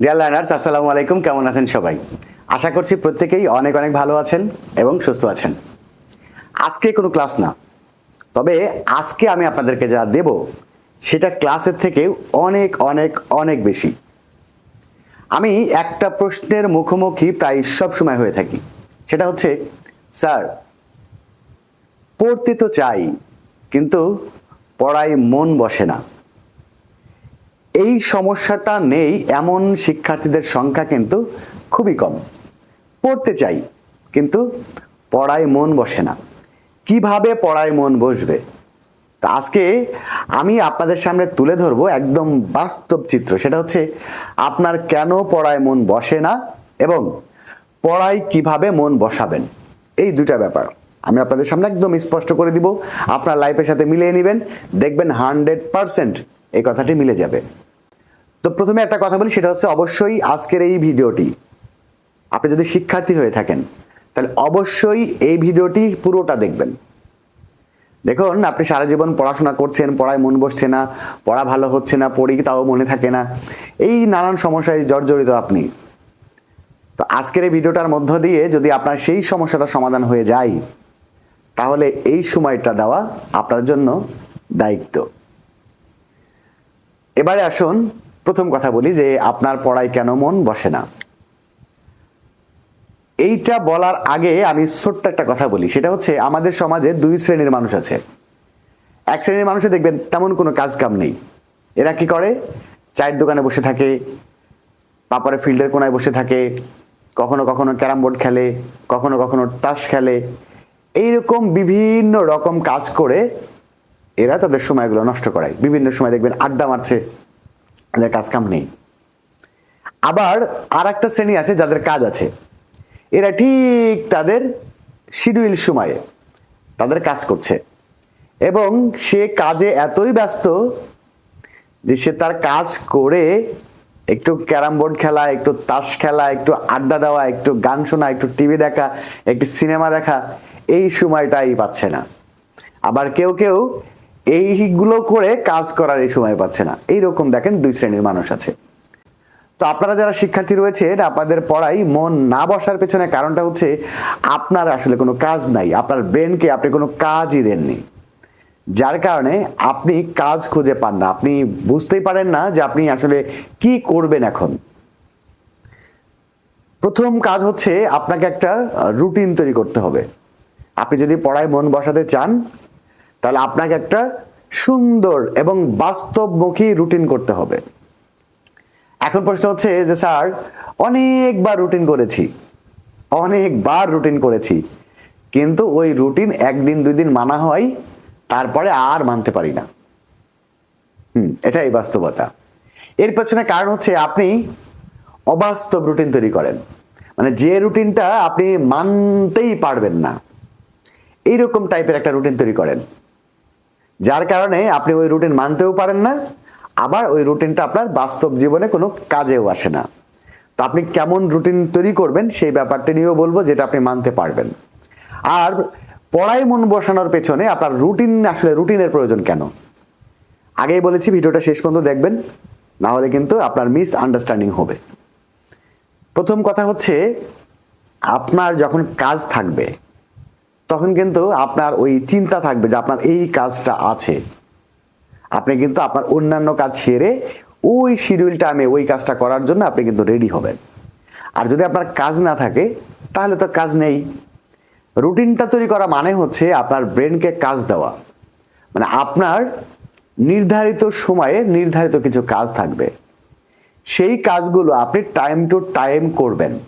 Dear learners আসসালামু আলাইকুম। কেমন আছেন সবাই? আশা করছি প্রত্যেকেই অনেক অনেক ভালো আছেন এবং সুস্থ আছেন। আজকে কোনো ক্লাস না। তবে আজকে আমি আপনাদেরকে যা দেব, সেটা ক্লাসের থেকে অনেক অনেক অনেক বেশি। আমি একটা প্রশ্নের মুখোমুখি প্রায় সব সময় হয়ে থাকি। সেটা হচ্ছে, স্যার, পড়তে তো চাই, কিন্তু পড়ায় মন বসে না। এই সমস্যাটা নেই, এমন শিক্ষার্থীদের সংখ্যা কিন্তু খুবই কম। পড়তে চাই, কিন্তু পড়ায় মন বসে না। কীভাবে পড়ায় মন বসবে? তা আজকে আমি আপনাদের সামনে তুলে ধরবো একদম বাস্তব চিত্র। সেটা হচ্ছে, আপনার কেন পড়ায় মন বসে না এবং পড়ায় কীভাবে মন বসাবেন? এই দুটা ব্যাপার আমি আপনাদের সামনে একদম স্পষ্ট করে দিব। আপনার লাইফের সাথে মিলিয়ে নেবেন, দেখবেন হান্ড্রেড পারসেন্ট এই কথাটি মিলে যাবে। তো প্রথমে একটা কথা বলি, সেটা হচ্ছে অবশ্যই আজকের এই ভিডিওটি, আপনি যদি শিক্ষার্থী হয়ে থাকেন, তাহলে অবশ্যই এই ভিডিওটি পুরোটা দেখবেন। দেখুন, আপনি সারা জীবন পড়াশোনা করছেন, পড়ায় মন বসছে না, পড়া ভালো হচ্ছে না, পড়ি তাও মনে থাকে না, এই নানান সমস্যায় জর্জরিত আপনি। তো আজকের এই ভিডিওটার মধ্য দিয়ে যদি আপনার সেই সমস্যাটা সমাধান হয়ে যায়, তাহলে এই সময়টা দেওয়া আপনার জন্য দায়িত্ব। এবারে আসুন প্রথম কথা বলি যে আপনার পড়ায় কেন মন বসে না? এইটা বলার আগে আমি ছোট্ট একটা কথা বলি, সেটা হচ্ছে আমাদের সমাজে দুই শ্রেণির মানুষ আছে। এক শ্রেণির মানুষে দেখবেন তেমন কোনো কাজ কাম নেই। এরা কি করে? চায়ের দোকানে বসে থাকে পাপড়ে ফিল্ডের কোনায় বসে থাকে, কখনো কখনো ক্যারাম বোর্ড খেলে, কখনো কখনো তাস খেলে। এইরকম বিভিন্ন রকম কাজ করে এরা তাদের সময়গুলো নষ্ট করায়। বিভিন্ন সময় দেখবেন আড্ডা মারছে এদের কাজ কাম নেই। আবার আর একটা শ্রেণি আছে যাদের কাজ আছে। এরা ঠিক তাদের শিডিউল সময়ে তাদের কাজ করছে। এবং সে কাজে এতই ব্যস্ত যে সে তার কাজ করে একটু ক্যারাম বোর্ড খেলা, একটু তাস খেলা, একটু আড্ডা দেওয়া, একটু গান শোনা, একটু টিভি দেখা, একটু সিনেমা দেখা, এই সময়টাই পাচ্ছে না। আবার কেউ কেউ এইগুলো করে কাজ করার এই সময় পাচ্ছে না। এইরকম দেখেন দুই শ্রেণির মানুষ আছে। তো আপনারা যারা শিক্ষার্থী রয়েছেন, আপনাদের পড়াই মন না বসার পেছনে কারণটা হচ্ছে আপনার আসলে কোনো কাজ নাই। আপনার ব্রেনকে আপনি কোনো কাজই দেননি। যার কারণে আপনি কাজ খুঁজে পান না। আপনি বুঝতেই পারেন না যে আপনি আসলে কি করবেন এখন। প্রথম কাজ হচ্ছে আপনাকে একটা রুটিন তৈরি করতে হবে। আপনি যদি পড়ায় মন বসাতে চান তাহলে আপনাকে একটা সুন্দর এবং বাস্তবমুখী রুটিন করতে হবে। এখন প্রশ্ন হচ্ছে যে, স্যার, অনেকবার রুটিন করেছি, অনেকবার রুটিন করেছি, কিন্তু ওই রুটিন একদিন দুই দিন মানা হয়, তারপরে আর মানতে পারি না। হুম, এটাই বাস্তবতা। এর পেছনে কারণ হচ্ছে আপনি অবাস্তব রুটিন তৈরি করেন। মানে যে রুটিনটা আপনি মানতেই পারবেন না, এইরকম টাইপের একটা রুটিন তৈরি করেন। যার কারণে আপনি ওই রুটিন মানতেও পারেন না, আবার ওই রুটিনটা আপনার বাস্তব জীবনে কোনো কাজেও আসে না। তো আপনি কেমন রুটিন তৈরি করবেন সেই ব্যাপারটা নিয়েও বলব, যেটা আপনি মানতে পারবেন। আর পড়ায় মন বসানোর পেছনে আপনার রুটিন আসলে রুটিনের প্রয়োজন কেন? আগেই বলেছি, ভিডিওটা শেষ পর্যন্ত দেখবেন, না হলে কিন্তু আপনার মিস আন্ডারস্ট্যান্ডিং হবে। প্রথম কথা হচ্ছে, আপনার যখন কাজ থাকবে তখন কিন্তু আপনার ওই চিন্তা থাকবে যে আপনার এই কাজটা আছে। আপনি কিন্তু আপনার অন্যান্য কাজ সেরে ওই শিডিউল টাইমে ওই কাজটা করার জন্য আপনি কিন্তু রেডি হবেন। আর যদি আপনার কাজ না থাকে, তাহলে তো কাজ নেই। রুটিনটা তৈরি করা মানে হচ্ছে আপনার ব্রেনকে কাজ দেওয়া। মানে আপনার নির্ধারিত সময়ে নির্ধারিত কিছু কাজ থাকবে। সেই কাজগুলো আপনি টাইম টু টাইম করবেন।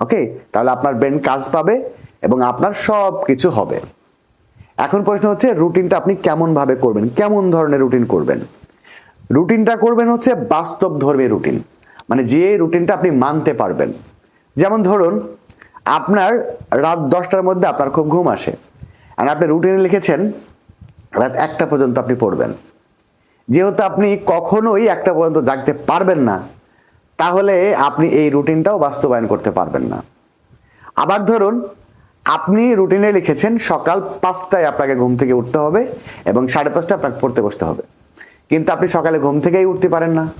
ওকে তাহলে আপনার ব্রেন কাজ পাবে। এবং আপনার সব কিছু হবে। এখন প্রশ্ন হচ্ছে, রুটিনটা আপনি কেমন ভাবে করবেন? কেমন ধরনের রুটিন করবেন? রুটিনটা করবেন হচ্ছে বাস্তব ধর্মী রুটিন। মানে যে রুটিনটা আপনি মানতে পারবেন। যেমন ধরুন, আপনার রাত দশটার মধ্যে আপনার খুব ঘুম আসে। আর আপনি রুটিনে লিখেছেন, রাত একটা পর্যন্ত আপনি পড়বেন। যেহেতু আপনি কখনোই একটা পর্যন্ত জাগতে পারবেন না, তাহলে আপনি এই রুটিনটাও বাস্তবায়ন করতে পারবেন না। আবার ধরুন আপনি রুটিনে লিখেছেন সকাল পাঁচটায় আপনাকে ঘুম থেকে উঠতে হবে এবং সাড়ে পাঁচটায় আপনাকে পড়তে বসতে হবে। কিন্তু আপনি সকালে ঘুম থেকেই উঠতে পারেন না।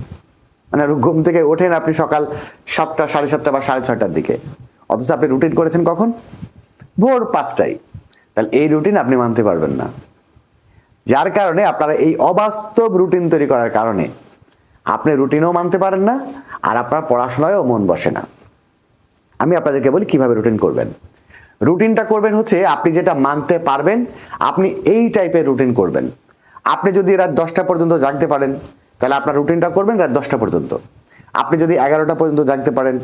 মানে ঘুম থেকে ওঠেন আপনি সকাল সাতটা, সাড়ে সাতটা বা সাড়ে ছয়টার দিকে। অথচ আপনি রুটিন করেছেন কখন? ভোর পাঁচটায়। তাহলে এই রুটিন আপনি মানতে পারবেন না। যার কারণে আপনারা এই অবাস্তব রুটিন তৈরি করার কারণে আপনি রুটিনও মানতে পারেন না আর আপনার পড়াশোনায়ও মন বসে না। আমি আপনাদেরকে বলি কীভাবে রুটিন করবেন। রুটিনটা করবেন হচ্ছে আপনি যেটা মানতে পারবেন, আপনি এই টাইপের রুটিন করবেন। আপনি যদি রাত দশটা পর্যন্ত জাগতে পারেন, তাহলে আপনার রুটিনটা করবেন রাত দশটা পর্যন্ত। আপনি যদি এগারোটা পর্যন্ত জাগতে পারেন,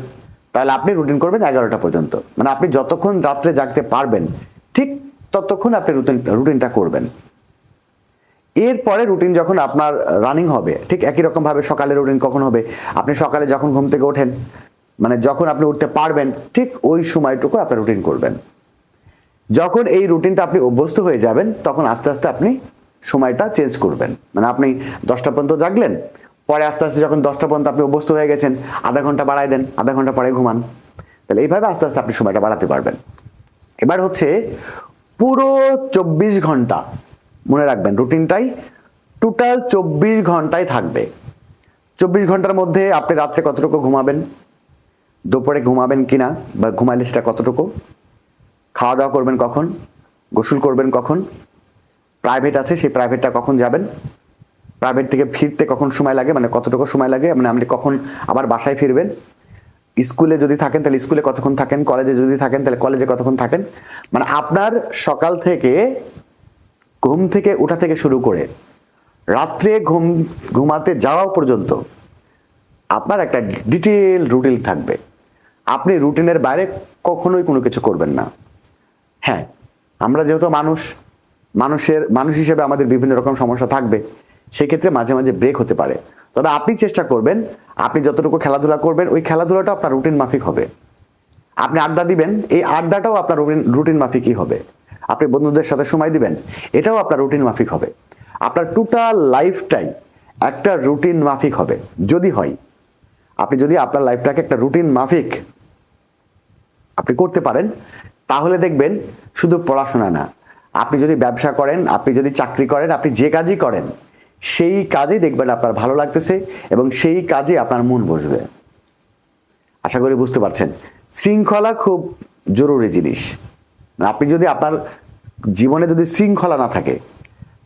তাহলে আপনি রুটিন করবেন এগারোটা পর্যন্ত। মানে আপনি যতক্ষণ রাত্রে জাগতে পারবেন, ঠিক ততক্ষণ আপনি রুটিন, রুটিনটা করবেন। এরপরে রুটিন যখন আপনার রানিং হবে, ঠিক একই রকম ভাবে সকালে রুটিন কখন হবে? আপনি সকালে যখন ঘুম থেকে ওঠেন মানে যখন আপনি উঠতে পারবেন, ঠিক ওই সময়টুকু আপনার রুটিন করবেন। যখন এই রুটিনটা আপনি অভ্যস্ত হয়ে যাবেন, তখন আস্তে আস্তে আপনি সময়টা চেঞ্জ করবেন। মানে আপনি দশটা পর্যন্ত জাগলেন, পরে আস্তে আস্তে যখন দশটা পর্যন্ত আপনি অভ্যস্ত হয়ে গেছেন, আধা ঘণ্টা বাড়ায় দেন, আধা ঘণ্টা পরে ঘুমান। তাহলে এইভাবে আস্তে আস্তে আপনি সময়টা বাড়াতে পারবেন। এবার হচ্ছে পুরো চব্বিশ ঘণ্টা মনে রাখবেন, রুটিনটাই টোটাল চব্বিশ ঘন্টায় থাকবে। চব্বিশ ঘণ্টার মধ্যে আপনি রাত্রে কতটুকু ঘুমাবেন? দুপুরে ঘুমাবেন কিনা বা ঘুমাইলে সেটা কতটুকু? খাওয়া দাওয়া করবেন কখন? গোসল করবেন কখন? প্রাইভেট আছে, সেই প্রাইভেটটা কখন যাবেন? প্রাইভেট থেকে ফিরতে কখন সময় লাগে? মানে কতটুকু সময় লাগে? মানে আপনি কখন আবার বাসায় ফিরবেন? স্কুলে যদি থাকেন, তাহলে স্কুলে কতক্ষণ থাকেন? কলেজে যদি থাকেন, তাহলে কলেজে কতক্ষণ থাকেন? মানে আপনার সকাল থেকে ঘুম থেকে ওঠা থেকে শুরু করে রাত্রে ঘুম, ঘুমাতে যাওয়া পর্যন্ত আপনার একটা ডিটেল রুটিন থাকবে। আপনি রুটিনের বাইরে কখনোই কোনো কিছু করবেন না। হ্যাঁ আমরা যেহেতু মানুষ, মানুষের, মানুষ হিসেবে আমাদের বিভিন্ন রকম সমস্যা থাকবে, সেক্ষেত্রে মাঝে মাঝে ব্রেক হতে পারে। তবে আপনি চেষ্টা করবেন, আপনি যতটুকু খেলাধুলা করবেন, ওই খেলাধুলাটা আপনার রুটিন মাফিক হবে। আপনি আড্ডা দিবেন, এই আড্ডাটাও আপনার রুটিন রুটিন মাফিকই হবে। আপনি বন্ধুদের সাথে সময় দিবেন, এটাও আপনার রুটিন মাফিক হবে। আপনার টোটাল লাইফটাই একটা রুটিন মাফিক হবে, যদি হয়। আপনি যদি আপনার লাইফটাকে একটা রুটিন মাফিক আপনি করতে পারেন তাহলে দেখবেন শুধু পড়াশোনা না। আপনি যদি ব্যবসা করেন, আপনি যদি চাকরি করেন, আপনি যে কাজই করেন, সেই কাজেই দেখবেন আপনার ভালো লাগতেছে এবং সেই কাজে আপনার মন বসবে। আশা করি বুঝতে পারছেন। শৃঙ্খলা খুব জরুরি জিনিস। আপনি যদি আপনার জীবনে যদি শৃঙ্খলা না থাকে,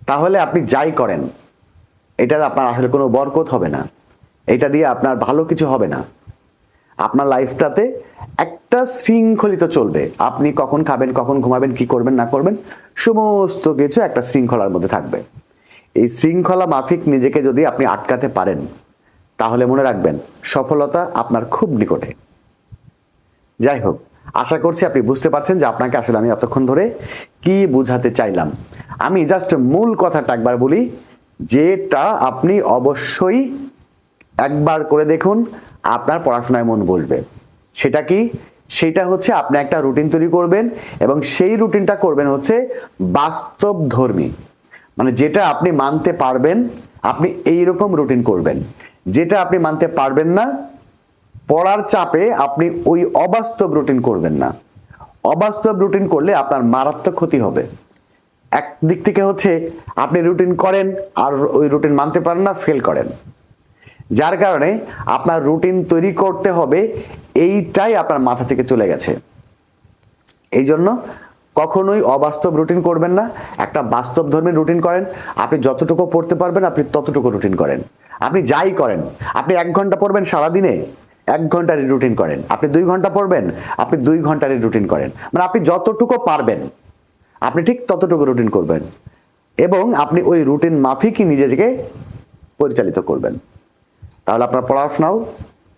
তাহলে আপনি যাই করেন এটা আপনার আসলে কোনো বরকত হবে না। এটা দিয়ে আপনার ভালো কিছু হবে না। আপনার লাইফটাতে একটা শৃঙ্খলিত চলবে। আপনি কখন খাবেন, কখন ঘুমাবেন, কি করবেন, না করবেন, সমস্ত কিছু একটা শৃঙ্খলার মধ্যে থাকবে। এই শৃঙ্খলা মাফিক নিজেকে যদি আপনি আটকাতে পারেন, তাহলে মনে রাখবেন, সফলতা আপনার খুব নিকটে। যাই হোক, আশা করছি আপনি বুঝতে পারছেন যে আপনাকে আসলে আমি এতক্ষণ ধরে কি বুঝাতে চাইলাম। আমি জাস্ট মূল কথাটা একবার বলি, যেটা আপনি অবশ্যই একবার করে দেখুন, আপনার পড়াশোনায় মন বসবে। সেটা কি? সেটা হচ্ছে আপনি একটা রুটিন তৈরি করবেন এবং সেই রুটিনটা করবেন হচ্ছে বাস্তব ধর্মী মানে যেটা আপনি মানতে পারবেন, আপনি এই রকম রুটিন করবেন। যেটা আপনি মানতে পারবেন না, পড়ার চাপে আপনি ওই অবাস্তব রুটিন করবেন না। অবাস্তব রুটিন করলে আপনার মারাত্মক ক্ষতি হবে। এক দিক থেকে হচ্ছে আপনি রুটিন করেন আর ওই রুটিন মানতে পারেন না, ফেল করেন। যার কারণে আপনার রুটিন তৈরি করতে হবে, এইটাই আপনার মাথা থেকে চলে গেছে। এই জন্য কখনোই অবাস্তব রুটিন করবেন না। একটা বাস্তব ধর্মের রুটিন করেন। আপনি যতটুকু পড়তে পারবেন, আপনি ততটুকু রুটিন করেন। আপনি যাই করেন, আপনি এক ঘণ্টা পড়বেন সারাদিনে, এক ঘণ্টার রুটিন করেন। আপনি দুই ঘণ্টা পড়বেন, আপনি দুই ঘণ্টার রুটিন করেন। মানে আপনি যতটুকু পারবেন, আপনি ঠিক ততটুকু রুটিন করবেন। এবং আপনি ওই রুটিন মাফিকই নিজেকে পরিচালিত করবেন। তাহলে আপনার পড়াশোনাও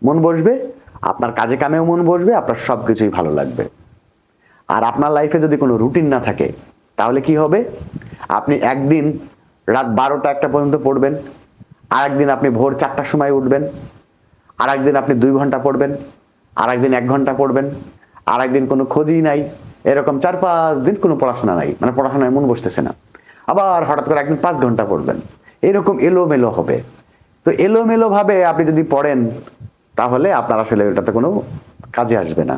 মন বসবে, আপনার কাজে কামেও মন বসবে, আপনার সব কিছুই ভালো লাগবে। আর আপনার লাইফে যদি কোনো রুটিন না থাকে, তাহলে কি হবে? আপনি একদিন রাত বারোটা একটা পর্যন্ত পড়বেন আর একদিন আপনি ভোর চারটার সময় উঠবেন আর একদিন আপনি দুই ঘণ্টা পড়বেন আর একদিন এক ঘণ্টা পড়বেন আর একদিন কোনো খোঁজই নাই, এরকম চার পাঁচ দিন কোনো পড়াশোনা নাই মানে পড়াশোনায় মন বসতেছে না। আবার হঠাৎ করে একদিন পাঁচ ঘণ্টা পড়বেন, এরকম এলোমেলো হবে। তো এলোমেলো ভাবে আপনি যদি পড়েন, তাহলে আপনার আসলে ওটাতে কোনো কাজে আসবে না।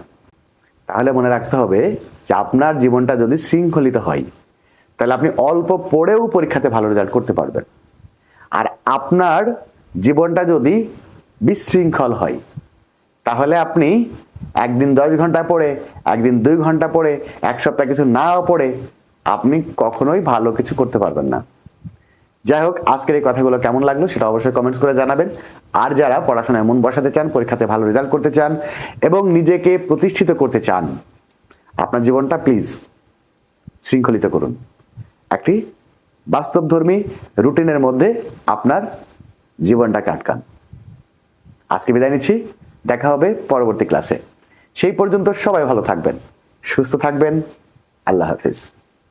তাহলে মনে রাখতে হবে যে আপনার জীবনটা যদি শৃঙ্খলিত হয়, তাহলে আপনি অল্প পড়েও পরীক্ষাতে ভালো রেজাল্ট করতে পারবেন। আর আপনার জীবনটা যদি বিশৃঙ্খল হয়, তাহলে আপনি একদিন দশ ঘণ্টা পড়ে, একদিন দুই ঘণ্টা পড়ে, এক সপ্তাহ কিছু নাও পড়ে, আপনি কখনোই ভালো কিছু করতে পারবেন না। যাই হোক আজকের এই কথাগুলো কেমন লাগল সেটা অবশ্যই কমেন্টস করে জানাবেন। আর যারা পড়াশোনায় মন বসাতে চান, পরীক্ষাতে ভালো রেজাল্ট করতে চান এবং নিজেকে প্রতিষ্ঠিত করতে চান, আপনার জীবনটা প্লিজ শৃঙ্খলিত করুন। একটি বাস্তবধর্মী রুটিনের মধ্যে আপনার জীবনটাকে আটকান। আজকে বিদায় নিচ্ছি, দেখা হবে পরবর্তী ক্লাসে সেই পর্যন্ত সবাই ভালো থাকবেন, সুস্থ থাকবেন। আল্লাহ হাফিজ।